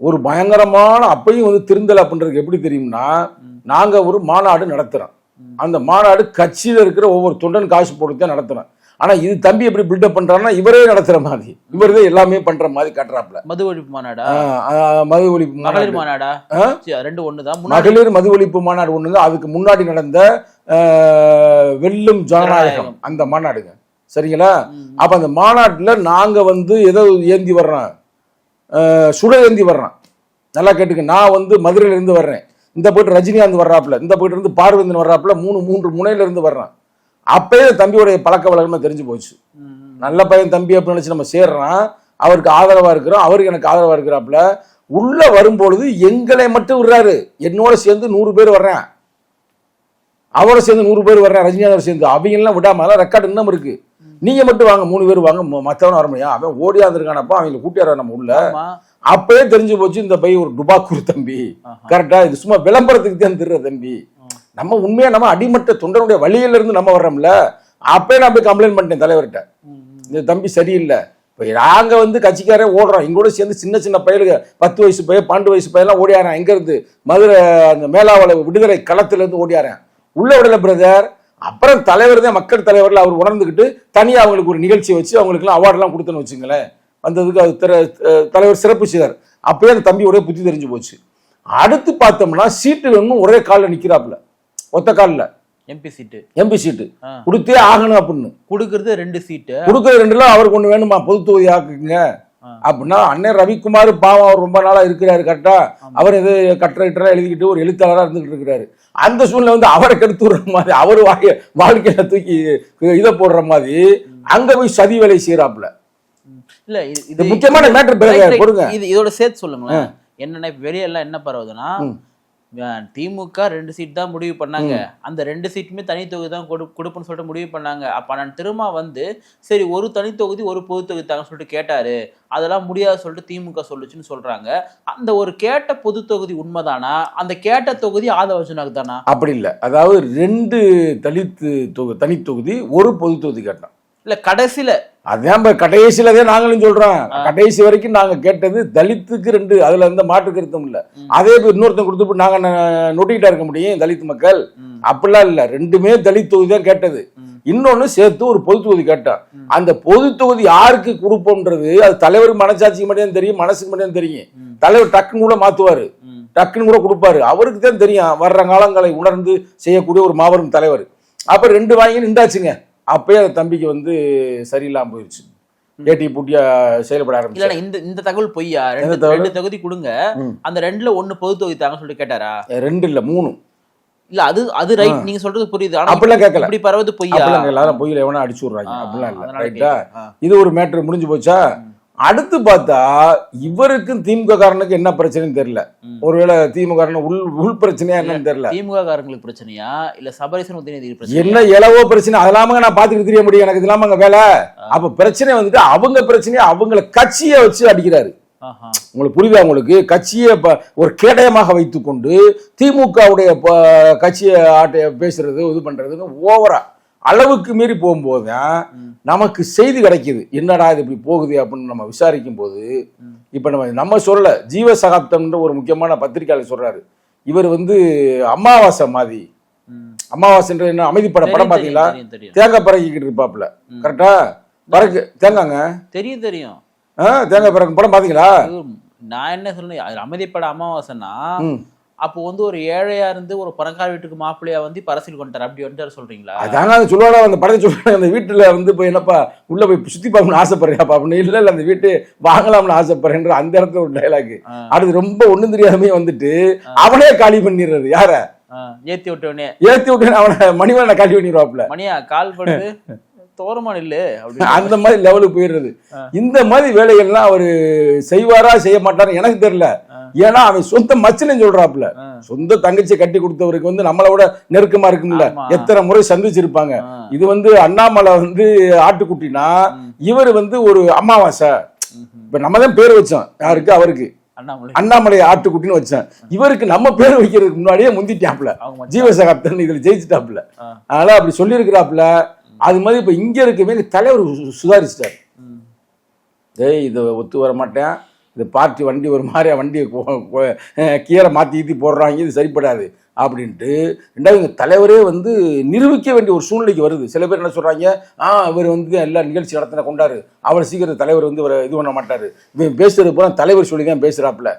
ஒரு பயங்கரமான அப்பையும் வந்து திருந்தல் அப்படின்றதுக்கு எப்படி தெரியும்னா ம். நாங்க ஒரு மாநாடு நடத்துறோம். ம். அந்த மாநாடு கட்சியில இருக்கிற ஒவ்வொரு தொண்டன் காசு போட்டு தான் நடத்துறோம். ஆனா இது தம்பி எப்படி பில்டப் பண்றாருன்னா இவரே நடத்துற மாதிரி. இவரே எல்லாமே பண்ற மாதிரி காட்டுறாப்ல மது ஒழிப்பு மாநாடா? மது ஒழிப்பு மகளிர் மாநாடு. ரெண்டு ஒண்ணுதான். முன்னாடி மகளிர் மது ஒழிப்பு மாநாடு ஒண்ணுங்க அதுக்கு முன்னாடி நடந்த வெல்லும் ஜனநாயகம். அந்த மாநாடுங்க. சரிங்களா. அப்ப அந்த மாநாட்டுல நாங்க வந்து எதோ ஏந்தி வர்றோம். சுட ஏந்தி வர்றோம். நல்லா கேட்டுக்க. நான் வந்து மதுரையில இருந்து வர்றேன். இந்த போயிட்டு ரஜினிகாந்த் வர்றாப்புல. இந்த போயிட்டு இருந்து பார்வந்தன் வர்றாப்புல மூணு மூன்று முனையில இருந்து வர்றான் அப்பயே தம்பியோடைய பழக்க வழக்கமா தெரிஞ்சு போச்சு. நல்ல பையன் தம்பி அப்படின்னு நினைச்சு நம்ம சேர்றோம். அவருக்கு ஆதரவா இருக்கிறோம். அவருக்கு எனக்கு ஆதரவா இருக்கிறாப்புல. உள்ள வரும்பொழுது எங்களை மட்டும் விடுறாரு. என்னோட சேர்ந்து நூறு பேர் வர்றேன். அவரோட சேர்ந்து நூறு பேர் வர்றேன் ரஜினிகாந்தோட சேர்ந்து. அவங்க எல்லாம் விடாம அதெல்லாம் ரெக்கார்டு இன்னும் இருக்கு. நீங்க மட்டும் வாங்க மூணு பேர் வாங்க ம- மத்தவன வர முடியும் அவன் ஓடியா இருந்திருக்கானப்பா அவங்களை கூட்டியார நம்ம உள்ள அப்பயே தெரிஞ்சு போச்சு இந்த பையன் ஒரு டுபாக்கூர் தம்பி. கரெக்டா இது சும்மா விளம்பரத்துக்கு தான் திருற தம்பி. நம்ம உண்மையா நம்ம அடிமட்ட தொண்டனுடைய வழியில இருந்து நம்ம வர்றோம்ல அப்பயே நான் போய் கம்ப்ளைண்ட் பண்ணிட்டேன் தலைவர்கிட்ட. இந்த தம்பி சரியில்லை. இப்போ நாங்க வந்து கட்சிக்காரே ஓடுறோம். எங்களோட சேர்ந்து சின்ன சின்ன பயலுங்க பத்து வயசு பையன் பன்னெண்டு வயசு பையன்லாம் ஓடியாரன். எங்க இருந்து மதுரை அந்த மேலாவள விடுதலை களத்துல இருந்து ஓடியாரன். உள்ள விடல பிரதர் அப்புறம் தலைவர் தான் மக்கள் தலைவர்ல அவர் உணர்ந்துக்கிட்டு தனியா அவங்களுக்கு ஒரு நிகழ்ச்சி வச்சு அவங்களுக்குலாம் அவார்டெல்லாம் கொடுத்தேன்னு வச்சுங்களேன். வந்ததுக்கு அது திற- தலைவர் சிறப்பு செய்தார். அப்பயே அந்த தம்பியோட புத்தி தெரிஞ்சு போச்சு. அடுத்து பார்த்தோம்னா சீட்டு வேணும் ஒரே காலில் நிக்கிறாப்புல. ஒத்த காலில். MP seat. MP seat. கொடுத்தே ஆகணும் அப்படின்னு. கொடுக்கறது ரெண்டு சீட்டு. கொடுக்குற ரெண்டுல அவருக்கு ஒண்ணு வேணுமா? பொது தொகுதி ஆக்குங்க. அப்படின்னா அண்ணன் ரவிக்குமார் பாவம் அவர் ரொம்ப நாளா இருக்கிறாரு கரெக்டா. அவர் இது கட்டுரை எழுதிக்கிட்டு ஒரு எழுத்தாளரா இருந்துகிட்டு இருக்கிறாரு. அந்த சூழ்நிலை வந்து அவரை கெடுத்து விடுற மாதிரி அவர் வாழ்க்கை வாழ்க்கையில தூக்கி இதை போடுற மாதிரி அங்க போய் சதி வேலை செய்யறாப்புல இல்ல இது முக்கியமான மேட்டர். கொடுங்க இது இதோட சேர்த்து சொல்லுங்களேன். என்னன்னா இப்ப வெளிய எல்லாம் என்ன பரவுதுன்னா திமுக ரெண்டு சீட் தான் முடிவு பண்ணாங்க. அந்த ரெண்டு சீட்டுமே தனி தொகுதி தான் கொடு கொடுப்புன்னு சொல்லிட்டு முடிவு பண்ணாங்க. அப்ப நான் திரும்ப வந்து சரி ஒரு தனி தொகுதி ஒரு பொது தொகுதி தாங்க சொல்லிட்டு கேட்டாரு. அதெல்லாம் முடியாது சொல்லிட்டு திமுக சொல்லுச்சுன்னு சொல்றாங்க. அந்த ஒரு கேட்ட பொது தொகுதி உண்மைதானா? அந்த கேட்ட தொகுதி ஆதவர்ஜுனாக்கு தானா? அப்படி இல்லை. அதாவது ரெண்டு தலித்து தொகு தனி தொகுதி ஒரு பொது தொகுதி கேட்டோம் இல்ல கடைசியில அதான் கடைசியில தான் நாங்களும் சொல்றோம். கடைசி வரைக்கும் நாங்க கேட்டது தலித்துக்கு ரெண்டு அதுல எந்த மாற்று கருத்தும் இல்ல. அதே இன்னொருத்தன் கொடுத்து நாங்க நொட்டிக்கிட்டா இருக்க முடியும் தலித் மக்கள். அப்படிலாம் இல்ல. ரெண்டுமே தலித் தொகுதி தான் கேட்டது. இன்னொன்னு சேர்த்து ஒரு பொது தொகுதி கேட்டோம். அந்த பொது தொகுதி யாருக்கு கொடுப்போம்ன்றது அது தலைவர் மனசாட்சிக்கு மட்டும் தெரியும் மனசுக்கு மட்டும் தெரியும். தலைவர் டக்குன்னு கூட மாத்துவாரு. டக்குன்னு கூட கொடுப்பாரு. அவருக்கு தான் தெரியும். வர்ற காலங்களை உணர்ந்து செய்யக்கூடிய ஒரு மாபெரும் தலைவர். அப்ப ரெண்டு வாங்கி நின்றாச்சுங்க அப்பயே அந்த தம்பிக்கு வந்து சரியில்லாம போயிடுச்சு ஏட்டி பூட்டியா செயல்பட ஆரம்பிச்சு இந்த இந்த தகவல் பொய்யா? ரெண்டு? ரெண்டு தொகுதி கொடுங்க. அந்த ரெண்டுல ஒண்ணு பொது தொகுதி தாங்க சொல்லிட்டு கேட்டாரா? ரெண்டு இல்ல மூணு. இல்ல அது அது ரைட் நீங்க சொல்றது புரியுது. ஆனா அப்படிலாம் கேட்கல இப்படி பரவது பொய்யா? எல்லாரும் பொய்யில எவனா அடிச்சு விடுறாங்க. அப்படிலாம் இல்ல. ரைட்டா. இது ஒரு மேட்ரு முடிஞ்சு போச்சா? அடுத்து பார்த்தா இவருக்கும் திமுக காரனுக்கு என்ன பிரச்சனைன்னு தெரியல. ஒருவேளை திமுக காரனு உள் உள் பிரச்சனையா என்னன்னு தெரியல. திமுக காரங்களுக்கு பிரச்சனையா? இல்ல சபரிசன் உதயநிதி பிரச்சனை என்ன இலவோ பிரச்சனை அதெல்லாம நான் பாத்துக்கிட்டு தெரிய முடியும். எனக்கு இதெல்லாம அங்க வேலை. அப்ப பிரச்சனை வந்துட்டு அவங்க பிரச்சனையை அவங்கள கட்சியை வச்சு அடிக்கிறாரு. உங்களுக்கு புரியுதா உங்களுக்கு? கட்சியை ஒரு கேடயமாக வைத்துக்கொண்டு திமுகவுடைய கட்சியை ஆட்ட பேசுறது இது பண்றதுன்னு ஓவரா. அளவுக்கு மீறி போகும்போது தான். நமக்கு செய்தி கிடைக்குது என்னடா இது இப்படி போகுது அப்படின்னு நம்ம விசாரிக்கும் போது. இப்ப நம்ம நம்ம சொல்லல ஜீவ சகாப்தம்ன்ற ஒரு முக்கியமான பத்திரிக்கையாளர் சொல்றாரு இவர் வந்து அமாவாசை மாதிரி. அமாவாசைன்ற என்ன அமைதிப்பட படம் தெரியும், தெரியும் தேங்காய் பறக்கிக்கிட்டு இருப்பாப்புல. கரெக்டா பறக்கு தேங்காங்க தெரியும் தெரியும் ஆ, தேங்காய் பறக்கும் படம் பாத்தீங்களா நான் என்ன சொல்றேன் அது அமைதிப்பட அமாவாசைன்னா. அப்போ வந்து ஒரு ஏழையா இருந்து ஒரு பணக்கார வீட்டுக்கு மாப்பிள்ளையா வந்து இப்ப அரசியல் கொண்டாரு அப்படி வந்துட்டாரு சொல்றீங்களா? அதாங்க அது சொல்லுவாடா அந்த படத்தை சொல்லுவாங்க அந்த வீட்டுல வந்து போய் என்னப்பா உள்ள போய் சுத்தி பார்க்கணும்னு ஆசைப்படுறியாப்பா? அப்படின்னு இல்ல இல்ல அந்த வீட்டு வாங்கலாம்னு ஆசைப்படுறேன்ற அந்த இடத்துல ஒரு டைலாக் அடுத்து ரொம்ப ஒண்ணும் தெரியாமே வந்துட்டு அவனே காலி பண்ணிடுறது யார? ஏத்தி விட்டவனே. ஏத்தி விட்டு அவனை மணிவனை காலி பண்ணிடுவாப்புல. மணியா கால் படுது தோரமா நில்லு அப்படி அந்த மாதிரி லெவலுக்கு போயிடுறது. இந்த மாதிரி வேலைகள்லாம் அவரு செய்வாரா செய்ய மாட்டாரு எனக்கு தெரியல. ஏன்னா அவன் சொந்த மச்சனை சொல்றாப்புல ஆ. சொந்த தங்கச்சி கட்டி கொடுத்தவருக்கு வந்து நம்மளை விட நெருக்கமா இருக்கும்ல. எத்தனை முறை சந்திச்சிருப்பாங்க. இது வந்து அண்ணாமலை வந்து ஆட்டுக்குட்டினா. இவர் வந்து ஒரு அமாவாசை. இப்ப நம்ம தான் பேர் வச்சோம் யாருக்கு அவருக்கு அண்ணாமலை ஆட்டுக்குட்டின்னு வச்சேன் இவருக்கு நம்ம பேர் வைக்கிறதுக்கு முன்னாடியே முந்திட்டாப்ல. ஜீவசகாப்தன் இதுல ஜெயிச்சிட்டாப்ல. அதனால அப்படி சொல்லியிருக்கிறாப்புல அது மாதிரி இப்ப இங்க இருக்கவே தலைவர் சுதாரிச்சிட்டார். டேய் இதை ஒத்து வர மாட்டேன் இது பார்ட்டி வண்டி ஒரு மாதிரியா வண்டியை கீழே மாற்றி ஈத்தி போடுறாங்க இது சரிப்படாது. அப்படின்ட்டு ரெண்டாவது எங்கள் தலைவரே வந்து நிரூபிக்க வேண்டிய ஒரு சூழ்நிலைக்கு வருது. சில பேர் என்ன சொல்கிறாங்க ஆ இவர் வந்து எல்லா நிகழ்ச்சி நடத்தின கொண்டாரு. அவர் சீக்கிரம் தலைவர் வந்து இவரை இது பண்ண மாட்டார். இவன் பேசுறது போல தலைவர் சொல்லி தான் பேசுகிறாப்புல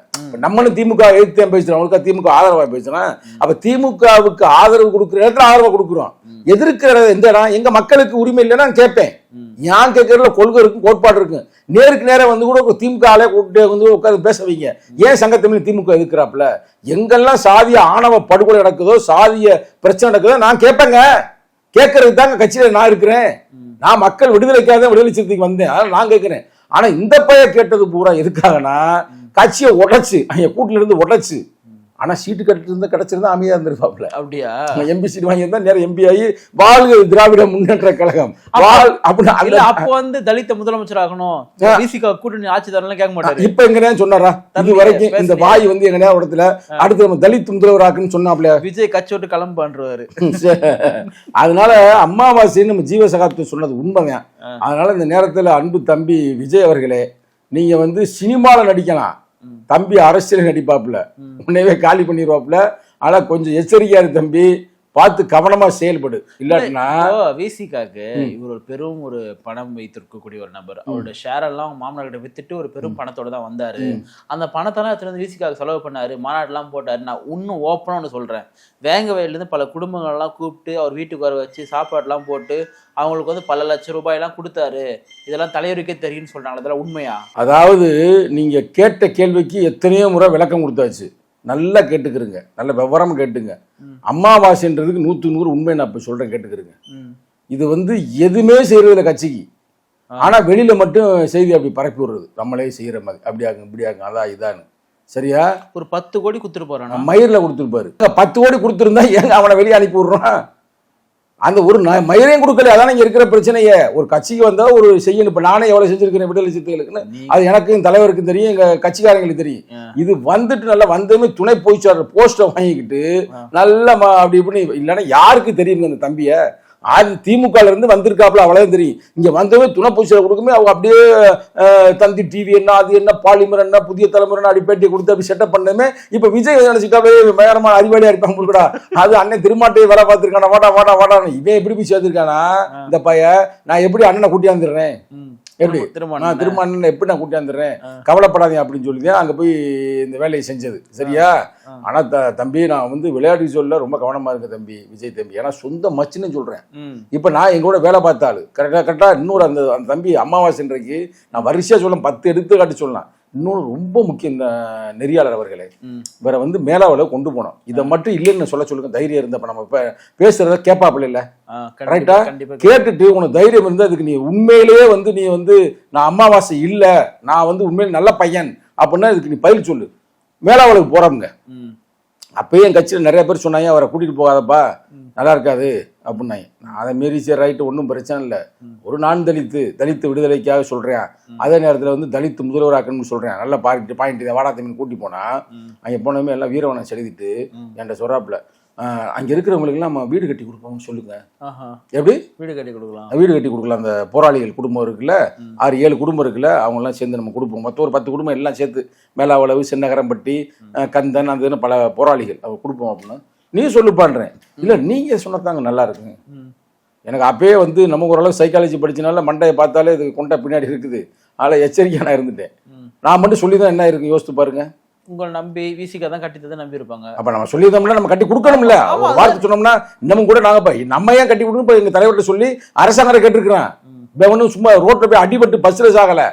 நம்மளும் திமுக எழுத்து தான் பேசுகிறோம் அவங்களுக்கு திமுக ஆதரவாக பேசுகிறோம் அப்போ திமுகவுக்கு ஆதரவு கொடுக்குற இடத்துல ஆதரவாக கொடுக்குறோம். எதிர்க்கிற எந்த இடம்? எங்கள் மக்களுக்கு உரிமை இல்லைன்னா கேட்பேன். ஏன் கேட்கறதுல கொள்கை இருக்கும் கோட்பாடு இருக்கும் நேருக்கு நேரம் வந்து கூட திமுக ஆளே கூப்பிட்டு வந்து உட்காந்து பேச வைங்க. ஏன் சங்க தமிழ் திமுக இருக்கிறாப்புல எங்கெல்லாம் சாதிய ஆணவ படுகொலை நடக்குதோ சாதிய பிரச்சனை நடக்குதோ நான் கேட்பேங்க கேட்கறதுக்கு தாங்க கட்சியில நான் இருக்கிறேன். நான் மக்கள் விடுதலைக்காக தான் விடுதலை சிறுத்தைக்கு வந்தேன். அதனால நான் கேட்கிறேன். ஆனா இந்த பைய கேட்டது பூரா எதுக்காகனா கட்சியை உடைச்சு அவங்க கூட்டுல இருந்து உடைச்சு ஆனா சீட்டு கட்டு இருந்து கிடைச்சிருந்தா அமைதியா இருந்திருப்பாப்ல அப்படியா? எம்பி சீட் வாங்கியிருந்தா நேரம் எம்பி ஆகி வாழ்க திராவிட முன்னேற்ற கழகம். வாழ் அப்படின்னு அப்போ வந்து தலித்த முதலமைச்சர் ஆகணும். விசிகா கூட்டணி ஆட்சி தரலாம் கேட்க மாட்டாரு. இப்ப எங்கனே சொன்னாரா? இது வரைக்கும் இந்த? வாய் வந்து எங்கனையா இடத்துல அடுத்து நம்ம தலித் முதல்வராக்குன்னு சொன்னாப்ல விஜய் கட்சி விட்டு கிளம்புன்றாரு அதனால அம்மாவாசைன்னு நம்ம ஜீவ சகாப்தம் சொன்னது உண்மைதான். அதனால இந்த நேரத்துல அன்பு தம்பி விஜய் அவர்களே நீங்க வந்து சினிமால நடிக்கலாம். தம்பி அரசியல் நடிப்பாப்புல. உன்னையவே காலி பண்ணிடுவாப்புல ஆனா கொஞ்சம் எச்சரிக்கையா இரு தம்பி. பார்த்து கவனமா செயல்படு. இல்லாட்டினா விசிகாக்கு இவர் ஒரு பெரும் ஒரு பணம் வைத்திருக்கக்கூடிய ஒரு நபர். அவரோட ஷேர் எல்லாம் மாமனார் கிட்ட வித்துட்டு ஒரு பெரும் பணத்தோட தான் வந்தாரு. அந்த பணத்தெல்லாம் எடுத்துட்டு வந்து விசிகாக்கு செலவு பண்ணாரு. மாநாடுலாம் போட்டாரு. நான் இன்னும் ஓப்பனா ஒன்று சொல்றேன். வேங்க வயல்லேருந்து பல குடும்பங்கள்லாம் கூப்பிட்டு அவர் வீட்டுக்கு வர வச்சு சாப்பாடுலாம் போட்டு அவங்களுக்கு வந்து பல லட்சம் ரூபாய் எல்லாம் கொடுத்தாரு. இதெல்லாம் தலைவருக்கே தெரியும்னு சொல்றாங்க. இதெல்லாம் உண்மையா? அதாவது நீங்க கேட்ட கேள்விக்கு எத்தனையோ முறை விளக்கம் கொடுத்தாச்சு. நல்லா கேட்டுக்கிறங்க நல்ல விவரமா கேட்டுங்க. ம். அமாவாசைன்றதுக்கு நூத்து நூறு உண்மை நான் இப்ப சொல்றேன் கேட்டுக்கிறங்க. இது வந்து எதுவுமே செய்யறதில்ல கட்சிக்கு. ஆனா வெளியில மட்டும் செய்தி அப்படி பரப்பி விடுறது. நம்மளே செய்யற மாதிரி அப்படியாங்க இப்படியாங்க அதான் இதான்னு. சரியா? ஒரு பத்து கோடி குத்துட்டு போறானா? மயிரில் கொடுத்துருப்பாரு. பத்து கோடி கொடுத்துருந்தா ஏங்க அவனை வெளியே அனுப்பி விடுறான் அந்த ஒரு மயிரையும் கொடுக்கல. அதான் இங்க இருக்கிற பிரச்சனையே. ஒரு கட்சிக்கு வந்தா ஒரு செய்யணும். இப்ப நானே எவ்வளவு செஞ்சிருக்கிறேன்? விடுதலை சிறுத்தைகளுக்குன்னு. நீ- அது எனக்கும் தலைவருக்கும் தெரியும். எங்க கட்சிக்காரங்களுக்கு தெரியும். இது வந்துட்டு நல்லா வந்ததுமே துணை போயிச்சார் போஸ்டர் வாங்கிக்கிட்டு. நல்ல அப்படி இப்படி இல்லைன்னா யாருக்கு தெரியுங்க அந்த தம்பிய? அது திமுகல இருந்து வந்திருக்காப்புல அவ்வளவு தெரியும். இங்க வந்தவே துணை பூசல கொடுக்குமே அவங்க அப்படியே தந்தி டிவி என்ன அது என்ன பாலிமர் என்ன புதிய தலைமுறை அப்படி பேட்டி கொடுத்து அப்படி செட்டப் பண்ணதுமே இப்ப விஜய் நினைச்சுட்டாவே பயங்கரமான அறிவாளியா இருப்பாங்க போலடா அது அண்ணன் திருமாட்டையை வேலை பார்த்திருக்கானா வாடா வாடா வாடா இவன் எப்படி போய் சேர்த்திருக்கானா? இந்த பையன் நான் எப்படி அண்ணனை கூட்டியாந்துடுறேன். எப்படி? நான் திரும்ப அண்ணனை எப்படி நான் கூட்டியாந்துடுறேன். கவலைப்படாதீங்க அப்படின்னு சொல்லி தான் அங்க போய் இந்த வேலையை செஞ்சது. சரியா. ஆனா த தம்பி நான் வந்து விளையாட்டு சொல்ல ரொம்ப கவனமா இருக்க தம்பி விஜய் தம்பி. ஏன்னா சொந்த மச்சுன்னு சொல்றேன். இப்ப நான் எங்க கூட வேலை பார்த்தாள் கரெக்டா கரெக்டா இன்னொரு அந்த அந்த தம்பி அமாவாசை இன்றைக்கு நான் வரிசையா சொல்ல பத்து எடுத்துக்காட்டு சொல்லலாம். இன்னொன்று ரொம்ப முக்கியம் இந்த நெறியாளர் அவர்களே. வேற வந்து மேலாவில் கொண்டு போனோம். இதை மட்டும் இல்லைன்னு சொல்ல சொல்லுங்க தைரியம் இருந்தப்ப நம்ம இப்ப பேசுறத கேட்பாப்புல இல்ல? கண்டிப்பா கேட்டுட்டு உனக்கு தைரியம் இருந்தா அதுக்கு நீ உண்மையிலேயே வந்து நீ வந்து நான் அமாவாசை இல்ல நான் வந்து உண்மையில நல்ல பையன் அப்படின்னா இதுக்கு நீ பதில் சொல்லு. மேலாவளுக்கு போறவங்க. ம். அப்பயே என் கட்சியில் நிறைய பேர் சொன்னாங்க அவரை கூட்டிட்டு போகாதப்பா. நல்லா இருக்காது. அப்படின்னாங்க. நான் அதை மீறி சரி ரைட்டு ஒன்றும் பிரச்சனை இல்லை. ஒரு நான் தலித்து தலித்து விடுதலைக்காக சொல்றேன். அதே நேரத்தில் வந்து தலித்து முதல்வராக்கணும்னு சொல்றேன். நல்ல பாயிண்ட் பாயிண்ட் வாடா தம்பின்னு கூட்டி போனா ம். அங்கே போனதுமே எல்லாம் வீரவனை செலுத்திட்டு. என்கிட்ட சொல்றாப்புல "ஆஹ், அங்க இருக்கிறவங்களுக்குலாம் நம்ம வீடு கட்டி கொடுப்போம்னு சொல்லுங்க. எப்படி? வீடு கட்டி கொடுக்கலாம். வீடு கட்டி கொடுக்கலாம். அந்த போராளிகள் குடும்பம் இருக்குல்ல. ஆறு ஏழு குடும்பம் இருக்குல்ல அவங்க எல்லாம் சேர்ந்து நம்ம கொடுப்போம். மொத்தம் ஒரு பத்து குடும்பம் எல்லாம் சேர்த்து மேலாவளவு சின்னகரம்பட்டி கந்தன் அந்த பல போராளிகள் அவங்க கொடுப்போம் அப்படின்னு. நீ சொல்லுப்பான்றேன் இல்ல நீங்க சொன்னதாங்க நல்லா இருக்குங்க. எனக்கு அப்பயே வந்து நமக்கு ஓரளவு சைக்காலஜி படிச்சனால மண்டையை பார்த்தாலே இது கொண்ட பின்னாடி இருக்குது. அதில் எச்சரிக்கையா நான் இருந்துட்டேன். நான் மட்டும் சொல்லி தான் என்ன இருக்கு யோசித்து பாருங்க. உங்களை நம்பி விசிகா தான் கட்டித்ததை நம்பி இருப்பாங்க அப்ப நம்ம சொல்லியிருந்தோம்னா நம்ம கட்டி கொடுக்கணும்ல. ஒரு வார்த்தை சொன்னோம்னா இன்னமும் கூட நாங்க போய் நம்ம ஏன் கட்டி கொடுக்கணும்? இப்ப எங்க தலைவர்கிட்ட சொல்லி அரசாங்கம் கேட்டிருக்கிறேன். இப்ப ஒன்றும் சும்மா ரோட்ல போய் அடிபட்டு பஸ்ல சாகல.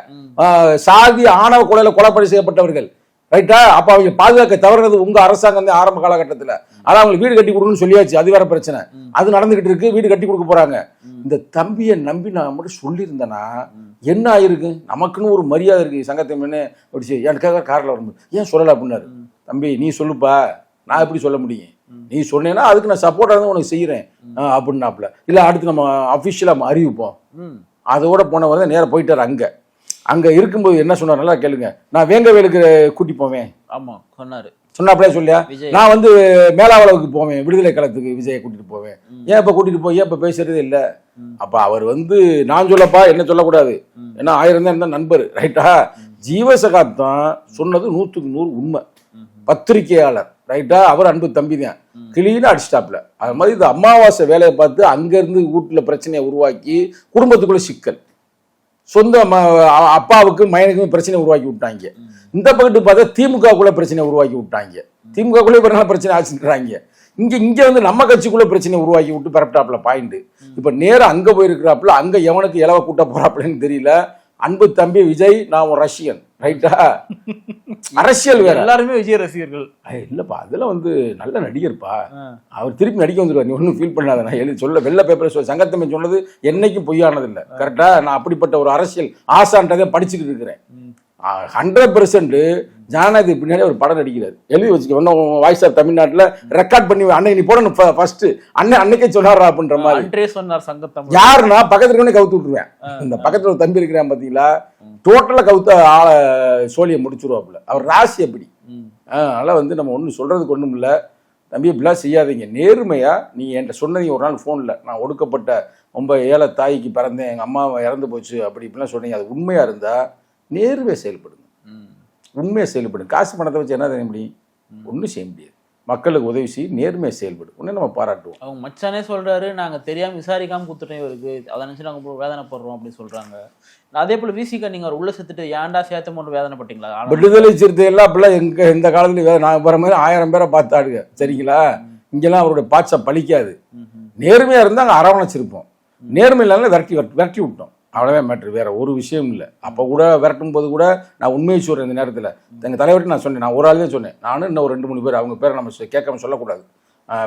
சாதி ஆணவ கொலையில கொலைப்படை செய்யப்பட்டவர்கள். ரைட்டா அப்ப அவங்க பாதுகாக்க தவறுறது உங்க அரசாங்கம் தான் ஆரம்ப காலகட்டத்துல. ஆனா அவங்களுக்கு வீடு கட்டி கொடுக்கணும்னு சொல்லியாச்சு. அது வேற பிரச்சனை. அது நடந்துகிட்டு இருக்கு. வீடு கட்டி கொடுக்க போறாங்க. இந்த தம்பியை நம்பி நான் மட்டும் சொல்லியிருந்தேனா என்ன ஆயிருக்கு? நமக்குன்னு ஒரு மரியாதை இருக்கு. சங்கத்தை அப்படி எனக்காக கார்ல வரும்போது ஏன் சொல்லல? அப்படின்னாரு. தம்பி நீ சொல்லுப்பா. நான் எப்படி சொல்ல முடியும்? நீ சொன்னேன்னா அதுக்கு நான் சப்போர்ட்டாக இருந்து உனக்கு செய்கிறேன் அப்படின்னாப்புல. இல்லை அடுத்து நம்ம அஃபிஷியலாக நம்ம அறிவிப்போம். அதோட போனவர் தான் நேராக போயிட்டார் அங்கே. அங்கே இருக்கும்போது என்ன சொன்னார்? நல்லா கேளுங்க. நான் வேங்கவேலுக்கு கூட்டி போவேன். ஆமா சொன்னாரு. சொன்னாப்லே சொல்லியா. நான் வந்து மேலாவளவுக்கு போவேன் விடுதலை களத்துக்கு விஜயை கூட்டிட்டு போவேன். ஏன் இப்போ கூட்டிட்டு போய் ஏன் இப்போ பேசுறதே இல்லை. அப்ப அவர் வந்து நான் சொல்லப்பா என்ன சொல்லக்கூடாது. ஏன்னா ஆயிரம் தான் இருந்தா நண்பர் ரைட்டா ஜீவசகாப்தம் சொன்னது நூற்றுக்கு நூறு உண்மை. பத்திரிகையாளர் ரைட்டா அவர் அன்பு தம்பி தான். ம். கிளீனா அடிச்சிட்டாப்ல அது மாதிரி இந்த அமாவாசை வேலையை பார்த்து அங்கிருந்து வீட்டுல பிரச்சனையை உருவாக்கி குடும்பத்துக்குள்ள சிக்கல். சொந்த ம- அப்பாவுக்கு மயனுக்கும் பிரச்சனை உருவாக்கி விட்டாங்க. இந்த பக்கத்து பார்த்தா திமுகக்குள்ள பிரச்சனை உருவாக்கி விட்டாங்க. திமுகக்குள்ளே இப்போ பிரச்சனை ஆச்சுன்றாங்க. இங்க இங்க வந்து நம்ம கட்சிக்குள்ள பிரச்சனை உருவாக்கி விட்டு பரப்பிட்டாப்ல பாயிண்ட். இப்ப நேராக அங்க போயிருக்கிறாப்புல அங்க எவனுக்கு இலவ கூட்ட போறாப்புலன்னு தெரியல. அன்பு தம்பி விஜய் நான் ரஷ்யன். ரைட்டா அரசியல் வேற. எல்லாருமே விஜய் ரசிகர்கள். இல்லப்பா அதெல்லாம் வந்து நல்ல நடிகர்ப்பா. அவர் திருப்பி நடிக்க வந்துருவார். நீ ஒன்றும் ஃபீல் பண்ணாத. நான் எழுதி சொல்ல வெள்ள பேப்பர் சொல்ல சங்கத்தமை சொன்னது என்னைக்கும் பொய்யானது இல்லை கரெக்டா நான் அப்படிப்பட்ட ஒரு அரசியல் ஆசான்றதை படிச்சுக்கிட்டு இருக்கிறேன். ஹண்ட்ரட் பெர்சன்ட் ஜனநாயகத்துக்கு பின்னாடி ஒரு படம் நடிக்கிறார். எழுதி வச்சுக்க இன்னும் வாய்ஸ் ஆஃப் தமிழ்நாட்டில் ரெக்கார்ட் பண்ணி அன்னைக்கு நீ போடணும் ஃபர்ஸ்ட் அண்ணன் அன்னைக்கே சொன்னாரா அப்படின்ற மாதிரி. சொன்னார் சங்கத்தமிழ். யாருன்னா பக்கத்துல கவுத்து விட்டுருவேன். இந்த பக்கத்துல ஒரு தம்பி இருக்கிறான் பாத்தீங்களா? டோட்டலா கவுத்த ஆளை சோழியை முடிச்சிருவாப்புல. அவர் ராசி அப்படி. அதனால வந்து நம்ம ஒன்றும் சொல்றதுக்கு ஒன்றும் இல்லை. தம்பி இப்படிலாம் செய்யாதீங்க. நேர்மையா நீ என்கிட்ட சொன்னீங்க ஒரு நாள் ஃபோனில் நான் ஒடுக்கப்பட்ட ரொம்ப ஏழை தாய்க்கு பிறந்தேன் எங்கள் அம்மா இறந்து போச்சு அப்படி இப்படிலாம் சொன்னீங்க. அது உண்மையாக இருந்தால் நேர்மையாக செயல்படுங்க. உண்மையாக செயல்படுங்க. காசு பணத்தை வச்சு என்ன செய்ய முடியும்? ஒன்றும் செய்ய முடியாது. மக்களுக்கு உதவி செய்ய நேர்மையாக செயல்படு உடனே நம்ம பாராட்டுவோம். அவங்க மச்சானே சொல்றாரு நாங்க தெரியாம விசாரிக்காம குத்துட்டோம் இவருக்கு. அதை நினைச்சு நாங்க இப்போ வேதனைப்படுறோம் அப்படின்னு சொல்றாங்க. அதே போல விசிகா நீங்க அவர் உள்ள செத்துட்டு ஏன்டா சேர்த்த மட்டும் வேதனைப்பட்டீங்களா? விடுதலை சிறுத்தை எல்லாம் அப்படிலாம் எங்க இந்த காலத்துல வே- நான் வர மாதிரி ஆயிரம் பேரை பார்த்தாடுங்க சரிங்களா? இங்கெல்லாம் அவருடைய பாட்சா பலிக்காது ம், ம். நேர்மையா இருந்தா அங்கே அரவணைச்சிருப்போம். நேர்மை இல்லாமல் விரட்டி- விரட்டி விட்டோம். அவ்வளோதான் மேட்ரு வேற ஒரு விஷயம் இல்லை. அப்போ கூட விரட்டும் போது கூட நான் உண்மையை சொல்றேன் இந்த நேரத்தில். எங்கள் தலைவர்கிட்ட நான் சொன்னேன். நான் ஒரு ஆள் தான் சொன்னேன். நானும் இன்னும் ஒரு ரெண்டு மூணு பேர் அவங்க பேரை நம்ம கேட்காம சொல்லக்கூடாது.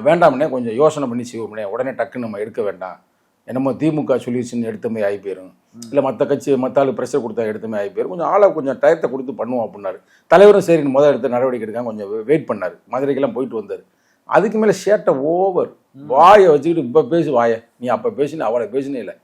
வேண்டாம்னே கொஞ்சம் யோசனை பண்ணி செய்வோம்னே. உடனே டக்குன்னு நம்ம எடுக்க வேண்டாம். என்னமோ திமுக சொல்லிடுச்சுன்னு எடுத்த மாதிரி ஆகி போயிடும் இல்லை மற்ற கட்சி மற்ற ஆளு ப்ரெஷர் கொடுத்தா எடுத்த மாதிரி ஆகி போயிடும் கொஞ்சம் ஆளை கொஞ்சம் டயத்தை கொடுத்து பண்ணுவோம் அப்படின்னாரு. தலைவரும் சரி முதல் எடுத்து நடவடிக்கை எடுக்காம கொஞ்சம் வெயிட் பண்ணார். மதுரைக்கெல்லாம் போயிட்டு வந்தார். அதுக்கு மேலே சேட்டை ஓவர் வாயை வச்சுக்கிட்டு இப்போ பேசு வாயை. நீ அப்போ பேசின அவளை பேசினே இல்லை.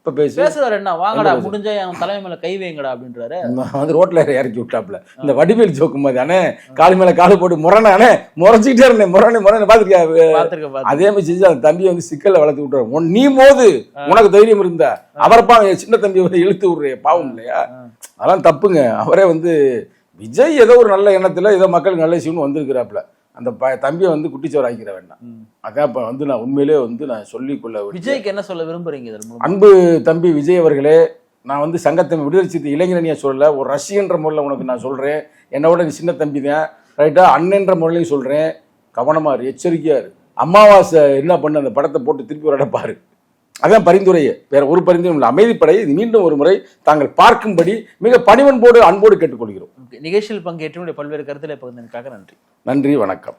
இப்போ பேசு. பேசுறாரு என்ன? வாங்கடா முடிஞ்சா என் தலைமை மேல கை வைங்கடா அப்படின்றாரு. வந்து ரோட்ல இறக்கி விட்டாப்ல இந்த வடிவேல் ஜோக்கு மாதிரி அண்ணே காலு மேல காலு போட்டு முரணே அண்ணே முறைச்சிக்கிட்டே இருந்தேன் முரணே முரணே பாத்துருக்கியா? பாத்துருக்க பாத்து அதே மாதிரி செஞ்சு அந்த தம்பியை வந்து சிக்கல்ல வளர்த்து விட்டுறாரு. உன் நீ மோது. உனக்கு தைரியம் இருந்தா. அவரப்பா என் சின்ன தம்பி வந்து இழுத்து விடுற பாவம் இல்லையா? அதெல்லாம் தப்புங்க. அவரே வந்து விஜய் ஏதோ ஒரு நல்ல எண்ணத்துல ஏதோ மக்களுக்கு நல்ல செய்யணும்னு வந்திருக்கிறாப்புல. அந்த ப தம்பியை வந்து குட்டிச்சோர் ஆக்கிற வேண்டாம். அதான் இப்ப வந்து நான் உண்மையிலே வந்து நான் சொல்லிக்கொள்ள. விஜய்க்கு என்ன சொல்ல விரும்புறீங்க அன்பு தம்பி விஜய் அவர்களே நான் வந்து சங்கத்தை விடுதலை சிறுத்தை இளைஞரணியா சொல்லல ஒரு ரசிகன்ற முறையில் உனக்கு நான் சொல்றேன். என்னோட நீ சின்ன தம்பி தான். ரைட்டா அண்ணன்ற முறையிலையும் சொல்றேன். கவனமா இரு எச்சரிக்கையா இரு. அமாவாசை என்ன பண்ண அந்த படத்தை போட்டு திருப்பி பாரு. அதான் பரிந்துரையே. வேற ஒரு பரிந்துரையும் இல்லை. அமைதிப்படை இது மீண்டும் ஒரு முறை தாங்கள் பார்க்கும்படி மிக பணிவன்போடு அன்போடு கேட்டுக்கொள்கிறோம். நிகழ்ச்சியில் பங்கேற்று பல்வேறு கருத்துல பகிர்ந்ததுக்காக நன்றி. நன்றி வணக்கம்.